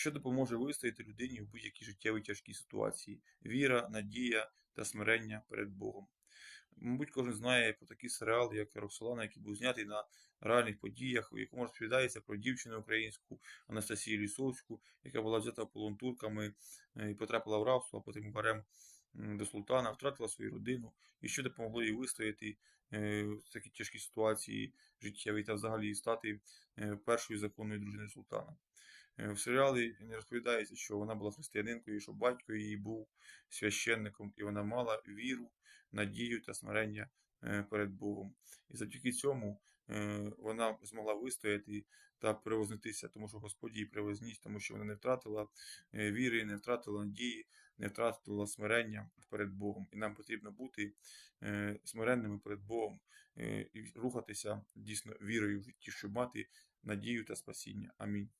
що допоможе вистояти людині в будь-якій життєвій тяжкій ситуації: віра, надія та смирення перед Богом. Мабуть, кожен знає про такий серіал, як Роксолана, який був знятий на реальних подіях, у якому розповідається про дівчину українську Анастасію Лісовську, яка була взята в полон турками е, і потрапила в рабство, а потім гарем до султана, втратила свою родину, і що допомогло їй вистояти е, в такій тяжкій ситуації життєвій та взагалі стати е, першою законною дружиною султана. Е, В серіалі не розповідається, що вона була християнинкою, що батько її був священником, і вона мала віру, надію та смирення е, перед Богом. І завдяки цьому е, вона змогла вистояти та перевознитися, тому що Господь її привозніс, тому що вона не втратила віри, не втратила надії, не втратила смирення перед Богом. І нам потрібно бути смиренними перед Богом і рухатися дійсно вірою в житті, щоб мати надію та спасіння. Амінь.